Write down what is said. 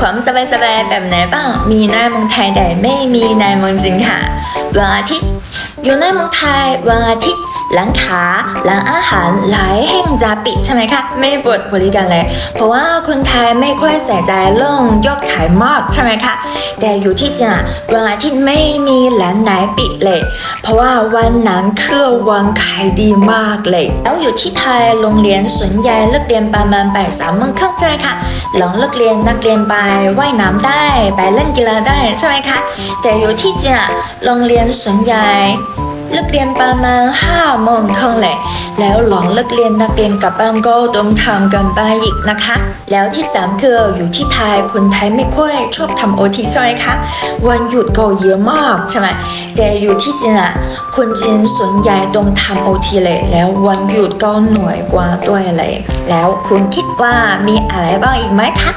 ความสบายสบายๆแบบไหนบ้าง มีในเมืองไทยแต่ไม่มีในเมืองจีนค่ะ วันอาทิตย์อยู่ในเมืองไทยวันอาทิตย์ ร้านค้าร้านอาหารหลายแห่งจะปิดใช่ไหมคะไม่เปิดบริการเลย เพราะว่าคนไทยไม่ค่อยใส่ใจเรื่องยอดขายมากใช่ไหมคะแต่อยู่ที่จีนอะวันอาทิตย์ไม่มีร้านไหนปิดเลย เพราะว่าวันนั้นคือวันขายดีมากเลย แล้วอยู่ที่ไทยโรงเรียนส่วนใหญ่เลิกเรียนประมาณบ่ายสามโมงครึ่งใช่ไหมคะหลังเลิกเรียนนักเรียนไปว่ายน้ำได้ไปเล่นกีฬาได้ใช่ไหมคะแต่อยู่ที่จีนอะโรงเรียนส่วนใหญ่ เลิกเรียนประมาณห้าโมงครึ่งเลยแล้วหลังเลิกเรียนนักเรียนกลับบ้านก็ต้องทำกันบ้านอีกนะคะ แล้วที่สามคืออยู่ที่ไทยคนไทยไม่ค่อยชอบทำโอทีใช่ไหมคะวันหยุดก็เยอะมากใช่ไหมแต่อยู่ที่จีนอะคนจีนส่วนใหญ่ต้องทำโอทีเลยแล้ววันหยุดก็หน่วยกว่าด้วยเลยแล้วคุณคิดว่ามีอะไรบ้างอีกไหมคะ